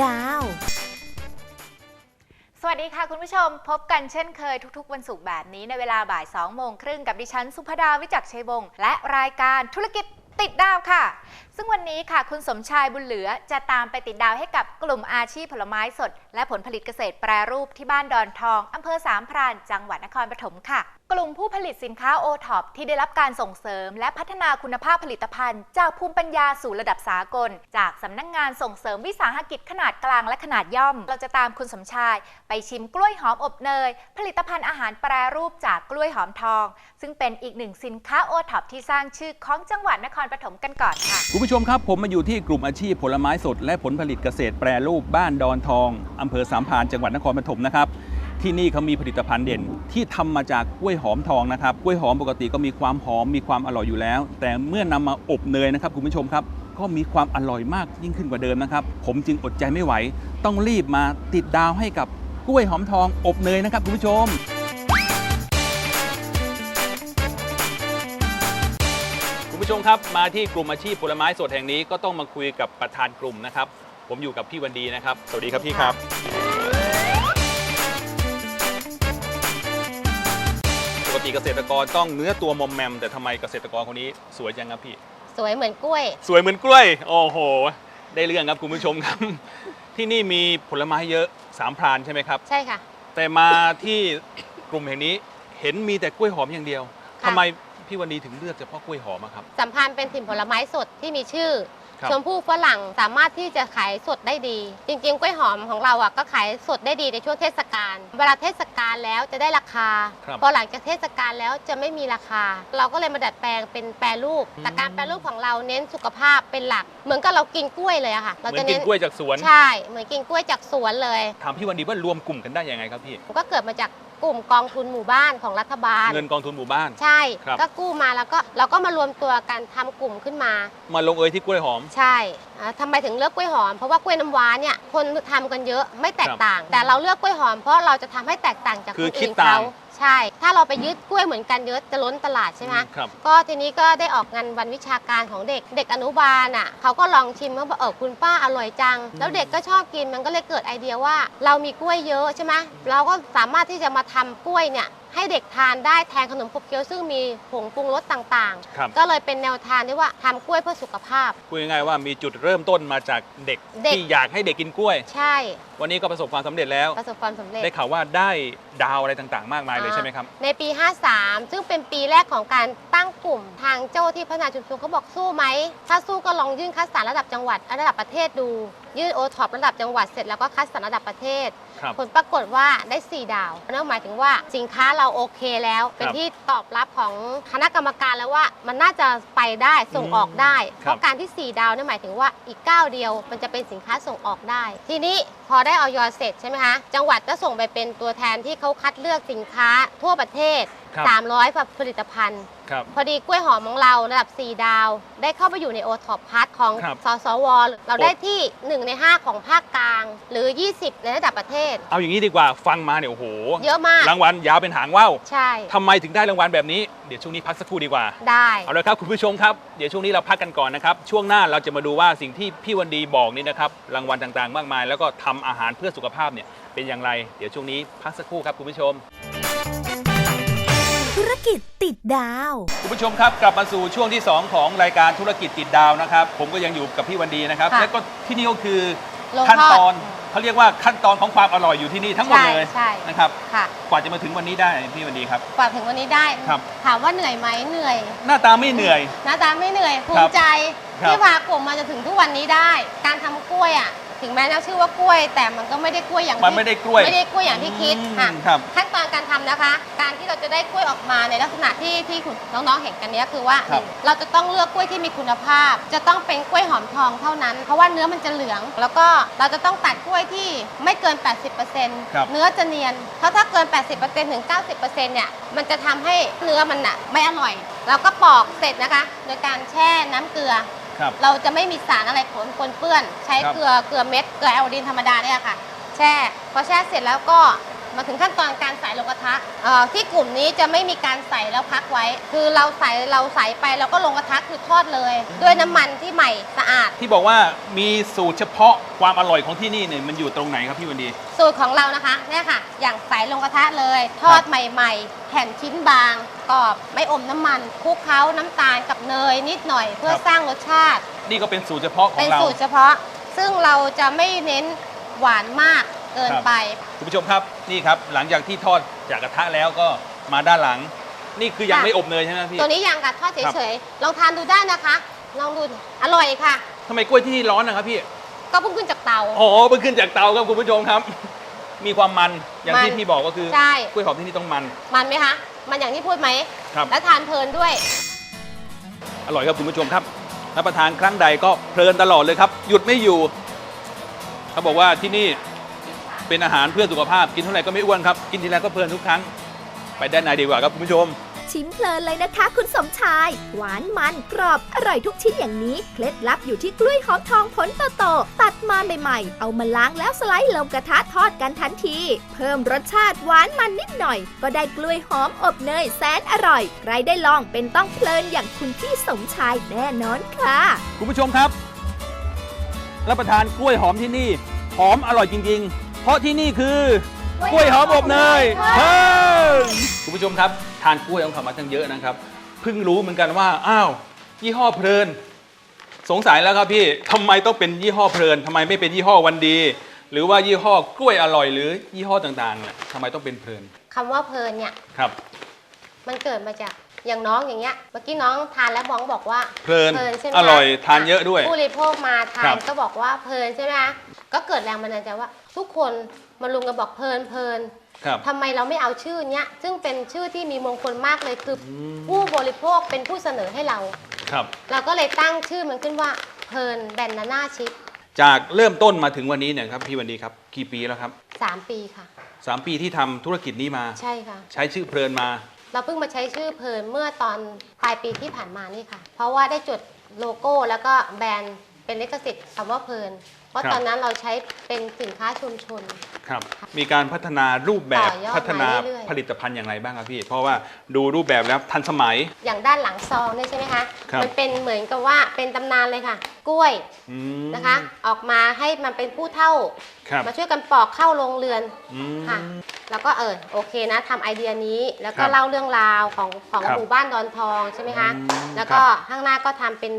ดาว สวัสดีค่ะคุณผู้ชมพบกันเช่นเคยทุกๆ วันศุกร์แบบนี้ในเวลาบ่าย2โมงครึ่งกับดิฉัน สุภดาวิจักรชัยวงศ์และรายการธุรกิจติดดาวค่ะ ซึ่งวันนี้ค่ะ คุณสมชายบุญเหลือจะตามไปติดดาวให้กับกลุ่มอาชีพผลไม้สด และผลผลิตเกษตรแปรรูปที่บ้านดอนทองอำเภอสามพรานจังหวัดนครปฐมค่ะ กลุ่มผู้ผลิตสินค้าโอท็อปที่ได้รับการส่งเสริม และพัฒนาคุณภาพผลิตภัณฑ์ จากภูมิปัญญาสู่ระดับสากล จากสำนักงงานส่งเสริมวิสาหกิจขนาดกลางและขนาดย่อม เราจะตามคุณสมชาย ไปชิมกล้วยหอมอบเนย ผลิตภัณฑ์อาหารแปรรูปจากกล้วยหอมทอง ซึ่งเป็นอีกหนึ่งสินค้าโอท็อปที่สร้างชื่อของจังหวัดนครปฐมกันก่อนค่ะคุณผู้ชมครับผมมาอยู่ที่กลุ่มอาชีพผลไม้สด และผลผลิตเกษตรแปรรูปบ้านดอนทองอำเภอสามพานจังหวัดนครปฐมนะครับ ที่นี่เขามีผลิตภัณฑ์เด่น ที่ทำมาจากกล้วยหอมทองนะครับกล้วยหอมปกติก็มีความหอมมีความอร่อยอยู่แล้ว แต่เมื่อนำมาอบเนยนะครับคุณผู้ชมครับก็มีความอร่อยมากยิ่งขึ้นกว่าเดิมนะครับ ผมจึงอดใจไม่ไหว ต้องรีบมาติดดาวให้กับกล้วยหอมทองอบเนยนะครับคุณผู้ชมคุณผู้ชมครับมาที่กลุ่มอาชีพผลไม้สดแห่งนี้ก็ต้องมาคุยกับประธานกลุ่มนะครับ ผมอยู่กับพี่วันดีนะครับ สวัสดีครับพี่ครับ ติเกษตรกรต้องเนื้อตัวมอมแมม แต่ทำไมเกษตรกรคนนี้สวยจังครับพี่ สวยเหมือนกล้วย สวยเหมือนกล้วย โอ้โห ได้เรื่องครับคุณผู้ชมครับ ที่นี่มีผลไม้เยอะสามพรานใช่ไหมครับ ใช่ค่ะ แต่มาที่กลุ่มแห่งนี้เห็นมีแต่กล้วยหอมอย่างเดียวค่ะทำไม พี่วันดีถึงเลือกเฉพาะกล้วยหอมอะครับ สัมพันธ์เป็นถิ่นผลไม้สดที่มีชื่อ ครับ ชมพู่ฝรั่งสามารถที่จะขายสดได้ดี จริงๆกล้วยหอมของเราอะก็ขายสดได้ดีในช่วงเทศกาลเวลาเทศกาลแล้วจะได้ราคา ครับพอหลังจากเทศกาลแล้วจะไม่มีราคา เราก็เลยมาดัดแปลงเป็นแปรรูปแต่การแปรรูปของเราเน้นสุขภาพเป็นหลัก เหมือนกับเรากินกล้วยเลยอะค่ะ เหเรามือนจะกิเน้นนกล้วยจากสวนใช่เหมือนกินกล้วยจากสวนเลย ถามพี่วันดีว่ารวมกลุ่มกันได้ยังไงครับพี่ ก็เกิดมาจาก กลุ่มกองทุนหมู่บ้านของรัฐบาล เงินกองทุนหมู่บ้าน ใช่ ครับ ก็กู้มาแล้วก็เราก็มารวมตัวกันทำกลุ่มขึ้นมา มาลงเอยที่กล้วยหอม ใช่อ่าทำไมถึงเลือกกล้วยหอม เพราะว่ากล้วยน้ำว้าเนี่ยคนทำกันเยอะไม่แตกต่าง แต่เราเลือกกล้วยหอมเพราะเราจะทำให้แตกต่างจากคืคอนคิดอื่นต่าเขาง ใช่ ถ้าเราไปยึดกล้วยเหมือนกันเยอะจะล้นตลาดใช่ไหมครับ ก็ทีนี้ก็ได้ออกงานวันวิชาการของเด็ก เด็กอนุบาลอะเขาก็ลองชิมว่าเออคุณป้าอร่อยจัง แล้วเด็กก็ชอบกินมันก็เลยเกิดไอเดียว่า เรามีกล้วยเยอะใช่ไหมเราก็สามารถที่จะมาทำกล้วยเนี่ย ให้เด็กทานได้แทนขนมขบเคี้ยวซึ่งมีผงปรุงรสต่างครับ ๆ ก็เลยเป็นแนวทางที่ว่าทำกล้วยเพื่อสุขภาพ พูดง่ายๆว่ามีจุดเริ่มต้นมาจากเด็กเด็ก ที่อยากให้เด็กกินกล้วย ใช่วันนี้ก็ประสบความสำเร็จแล้ว ประสบความสำเร็จ ได้ข่าวว่าได้ดาวอะไรต่างๆ มากมายเลยใช่ไหมครับ ในปี 53 ซึ่งเป็นปีแรกของการตั้งกลุ่มทางเจ้าที่พัฒนาชุมชนเขาบอกสู้ไหม ถ้าสู้ก็ลองยื่นคัดสรรระดับจังหวัด ระดับประเทศดู ยื่นโอท็อประดับจังหวัดเสร็จแล้วก็คัดสรรระดับประเทศครับ ผลปรากฏว่าได้ 4 ดาวนั่นหมายถึงว่าสินค้าเราโอเคแล้ว เป็นครับที่ตอบรับของคณะกรรมการแล้วว่า มันน่าจะไปได้ส่งออกได้ครับเพราะการที่ 4 ดาวเนี่ยหมายถึงว่าอีก9เดียว มันจะเป็นสินค้าส่งออกได้ ทีนี้พ อได้ออยเสร็จใช่ไหมคะ จังหวัดก็ส่งไปเป็นตัวแทนที่เขาคัดเลือกสินค้าทั่วประเทศ ครับ 300กว่าผลิตภัณฑ์ ครับ พอดีกล้วยหอมของเราระดับ 4 ดาว ได้เข้าไปอยู่ในโอท็อปพัทของครับ สสว เราได้ที่ 1 ใน 5 ของภาคกลาง หรือ 20 ในระดับประเทศ เอาอย่างนี้ดีกว่าฟังมาเนี่ยโอ้โห เยอะมาก รางวัลยาวเป็นหางว่าวใช่ ทำไมถึงได้รางวัลแบบนี้เดี๋ยวช่วงนี้พักสักครู่ดีกว่า ได้ เอาละครับคุณผู้ชมครับ เดี๋ยวช่วงนี้เราพักกันก่อนนะครับ ช่วงหน้าเราจะมาดูว่าสิ่งที่พี่วันดีบอกนี่นะครับ รางวัลต่างๆ มากมาย แล้วก็ทำอาหารเพื่อสุขภาพเนี่ยเป็นอย่างไร เดี๋ยวช่วงนี้พักสักครู่ครับคุณผู้ชม ธุรกิจติดดาว คุณผู้ชมครับกลับมาสู่ช่วงที่ 2 ของรายการธุรกิจติดดาวนะครับ ผมก็ยังอยู่กับพี่วันดีนะครับ ค่ะและก็ที่นี่ก็คือโรงขั้นทอดตอน เขาเรียกว่าขั้นตอนของความอร่อยอยู่ที่นี่ทั้งหมดใช่เลยใช่ นะครับ ค่ะกว่าจะมาถึงวันนี้ได้พี่วันดีครับ กว่าถึงวันนี้ได้ ครับ ถามว่าเหนื่อยไหมเหนื่อยหน้าตาไม่เหนื่อย หน้าตาไม่เหนื่อยภูครัมิบใจครับที่พากลุ่มมาจะถึงทุกวันนี้ได้ การทำกล้วยอะ ถึงแม้จะชื่อว่ากล้วย แต่มันก็ไม่ได้กล้วยอย่างมันที่ไม่ได้กล้วยไม่ได้กล้วยอย่างที่คิดอืมค่ะครับ ขั้นตอนการทำนะคะ การที่เราจะได้กล้วยออกมาในลักษณะที่ที่คุณน้องๆเห็นกันเนี้ยคือว่าครับเราจะต้องเลือกกล้วยที่มีคุณภาพ จะต้องเป็นกล้วยหอมทองเท่านั้น เพราะว่าเนื้อมันจะเหลือง แล้วก็เราจะต้องตัดกล้วยที่ไม่เกิน 80%ครับเนื้อจะเนียนเพราะถ้าเกิน 80%ถึง 90%เนี่ยมันจะทำให้เนื้อมันน่ะไม่อร่อย เราก็ปอกเสร็จนะคะ โดยการแช่น้ำเกลือ ครับเราจะไม่มีสารอะไรปนปนเปื้อน ใช้ครับ เกลือเกลือเม็ดเกลือแอลดีนธรรมดาเนี่ยค่ะ แช่พอแช่เสร็จแล้วก็ มาถึงขั้นตอนการใส่ลงกระทะเอ่อที่กลุ่มนี้จะไม่มีการใส่แล้วพักไว้ คือเราใส่เราใส่ไปแล้วก็ลงกระทะคือทอดเลย ด้วยน้ำมันที่ใหม่สะอาด ที่บอกว่ามีสูตรเฉพาะความอร่อยของที่นี่เนี่ยมันอยู่ตรงไหนครับพี่วันดี สูตรของเรานะคะเนี่ยค่ะ อย่างใส่ลงกระทะเลย ทอดใหม่ๆแผ่นชิ้นบางกรอบไม่อมน้ำมันคลุกเคล้าน้ำตาลกับเนยนิดหน่อย เพื่อครับ สร้างรสชาติ นี่ก็เป็นสูตรเฉพาะขอเป็นงเรา สูตรเฉพาะ ซึ่งเราจะไม่เน้นหวานมาก เกินครับไป คุณผู้ชมครับนี่ครับหลังจากที่ทอดจากกระทะแล้วก็มาด้านหลัง นี่คือยังค่ะไม่อบเนยใช่ไหมพี่ตัวนี้ยังค่ะทอดครับเฉยๆลองทานดูได้นะคะลองดูอร่อยค่ะทำไมกล้วยที่นี่ร้อนนะครับพี่ก็เพิ่งขึ้นจากเตาอ๋อเพิ่งขึ้นจากเตาครับคุณผู้ชมครับ มีความมันอย่างที่มันพี่บอกก็คือใช่กล้วยหอมที่นี่ต้องมัน มันไหมคะมันอย่างที่พูดไหมครับแล้วทานเพลินด้วย อร่อยครับคุณผู้ชมครับรับประทานครั้งใดก็เพลินตลอดเลยครับ หยุดไม่อยู่เขาบอกว่าที่นี่ เป็นอาหารเพื่อสุขภาพกินเท่าไหร่ก็ไม่อ้วนครับ กินทีไรก็เพลินทุกครั้ง ไปด้านในดีกว่าครับคุณผู้ชม ชิมเพลินเลยนะคะ คุณสมชาย หวานมันกรอบอร่อยทุกชิ้นอย่างนี้ เคล็ดลับอยู่ที่กล้วยหอมทองผลโตๆตัดมาใหม่ๆ เอามาล้างแล้วสไลด์ลงกระทะทอดกันทันที เพิ่มรสชาติหวานมันนิดหน่อย ก็ได้กล้วยหอมอบเนยแสนอร่อย ใครได้ลองเป็นต้องเพลินอย่างคุณพี่สมชายแน่นอนค่ะ คุณผู้ชมครับรับประทานกล้วยหอมที่นี่หอมอร่อยจริง ๆ เพราะที่นี่คือกล้วยหอมอบเนยเพิ่มคุณผู้ชมครับ ทานกล้วยของเขามาตั้งเยอะนะครับเพิ่งรู้เหมือนกันว่าอ้าวยี่ห้อเพลิน สงสัยแล้วครับพี่ทำไมต้องเป็นยี่ห้อเพลินทำไมไม่เป็นยี่ห้อวันดี หรือว่ายี่ห้อกล้วยอร่อยหรือยี่ห้อต่างๆเนี่ยทำไมต้องเป็นเพลินคำว่าเพลินเนี่ย ครับ มันเกิดมาจากอย่างน้องอย่างเงี้ย เมื่อกี้น้องทานแล้วบ้องบอกว่าเพลินเพลินใช่ไหมอร่อยคะทานเยอะด้วย ผู้บริโภคมาทาครันบก็บอกว่าเพลินใช่ไหมคะก็เกิดแรงบันดาลใจว่า ทุกคนมารุมกันบอกเพลินเพลินครับ ทำไมเราไม่เอาชื่อเนี้ย ซึ่งเป็นชื่อที่มีมงคลมากเลยคืออม ผู้บริโภคเป็นผู้เสนอให้เรา ครับ เราก็เลยตั้งชื่อมันขึ้นว่าเพลินแบนนาน่าชิปจากเริ่มต้นมาถึงวันนี้เนี่ยครับพี่วันดีครับกี่ปีแล้วครับ3ปีค่ะ สามปีที่ทำธุรกิจนี้มา ใช่ค่ะ ใช้ชื่อเพลินมา เราเพิ่งมาใช้ชื่อเพลินเมื่อตอนปลายปีที่ผ่านมานี่ค่ะ เพราะว่าได้จดโลโก้แล้วก็แบรนด์เป็นลิขสิทธิ์คำว่าเพลิน เพราะครับ ตอนนั้นเราใช้เป็นสินค้าชุมชน ครับ มีการพัฒนารูปแบบต่อยอดพัฒนามาเรื่อยๆ ผลิตภัณฑ์อย่างไรบ้างครับพี่ เพราะว่าดูรูปแบบแล้วทันสมัย อย่างด้านหลังซองเนี่ยใช่ไหมคะครับ มันเป็นเหมือนกับว่าเป็นตำนานเลยค่ะ กล้วยอืมนะคะ ออกมาให้มันเป็นผู้เท่า ครับมาช่วยกันปอกเข้าโรงเรือน อืม ค่ะ แล้วก็เออโอเคนะทำไอเดียนี้แล้วก็ครับเล่าเรื่องราวของของครับหมู่บ้านดอนทองใช่ไหมคะ อืมแล้วก็ครับข้างหน้าก็ทำเป็น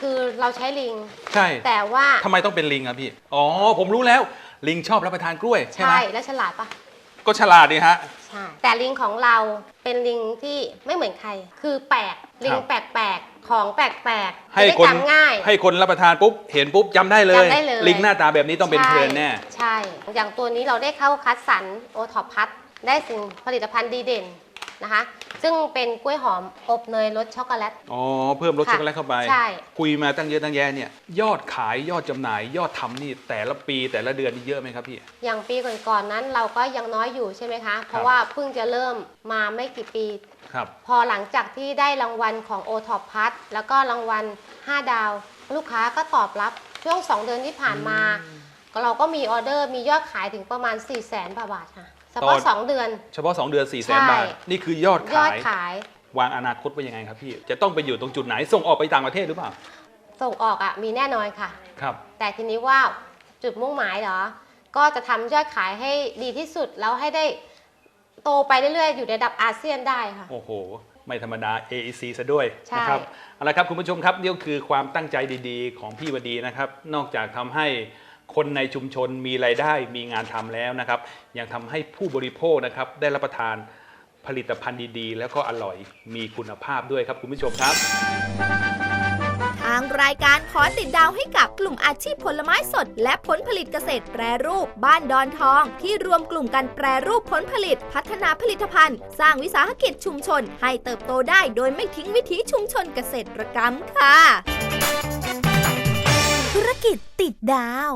คือเราใช้ลิง ใช่แต่ว่าทำไมต้องเป็นลิงครับพี่ อ๋อ ผมรู้แล้ว ลิงชอบรับประทานกล้วยใช่ไหมใช่แล้วฉลาดปะก็ฉลาดดีฮะ ใช่ แต่ลิงของเราเป็นลิงที่ไม่เหมือนใคร คือแปลกลิงครับแปลกๆของแปลกๆให้จะได้คนจำง่าย ให้คนรับประทานปุ๊บเห็นปุ๊บจำได้เลยจำได้เลย ลิงหน้าตาแบบนี้ต้องเป็นเพลินแน่ ใช่ อย่างตัวนี้เราได้เข้าคัดสรรโอท็อปพัทได้สิ่งผลิตภัณฑ์ดีเด่น นะคะ ซึ่งเป็นกล้วยหอมอบเนยรสช็อกโกแลต อ๋อ เพิ่มรสค่ะช็อกโกแลตเข้าไป ใช่ คุยมาตั้งเยอะตั้งแยะเนี่ย ยอดขายยอดจำหน่าย ยอดทำนี่แต่ละปีแต่ละเดือนนี่เยอะไหมครับพี่ อย่างปีก่อนๆนั้นเราก็ยังน้อยอยู่ใช่ไหมคะ เพราะว่าเพิ่งจะเริ่มมาไม่กี่ปี ครับ พอหลังจากที่ได้รางวัลของ o t o p พัทแล้วก็รางวัล 5 ดาว ลูกค้าก็ตอบรับช่วง 2 เดือนที่ผ่านมาก็เราก็มีออเดอร์มียอดขายถึงประมาณ 4 0 0แสนบาทค่ะ เฉพาะต่อ2เดือน เฉพาะ 2 เดือน4ี่แสใช่นบาท นี่คือยอดยอขาดย ขาย วางอนาคตไว้ยังไงครับพี่ จะต้องไปอยู่ตรงจุดไหน ส่งออกไปต่างประเทศหรือเปล่า ส่งออกอะมีแน่นอนค่ะ ครับ แต่ทีนี้ว่าจุดมุ่งหมายเหรอ ก็จะทำยอดขายให้ดีที่สุด แล้วให้ได้โตไปเรื่อยๆ อยู่ในระดับอาเซียนได้ค่ะ โอ้โห ไม่ธรรมดา AEC ซะด้วยใช่ นะครับ เอาละครับคุณผู้ชมครับนี่ก็คือความตั้งใจดีๆ ของพี่วดีนะครับ นอกจากทำให้ คนในชุมชนมีรายได้มีงานทำแล้วนะครับ ยังทำให้ผู้บริโภคนะครับได้รับประทานผลิตภัณฑ์ดีๆ แล้วก็อร่อยมีคุณภาพด้วยครับคุณผู้ชมครับ ทางรายการขอติดดาวให้กับกลุ่มอาชีพผลไม้สด และผลผลิตเกษตรแปรรูป บ้านดอนทอง ที่รวมกลุ่มกันแปรรูปผลผลิต พัฒนาผลิตภัณฑ์ สร้างวิสาหกิจชุมชน ให้เติบโตได้โดยไม่ทิ้งวิถีชุมชนเกษตรกรรมค่ะ รกิจติดดาว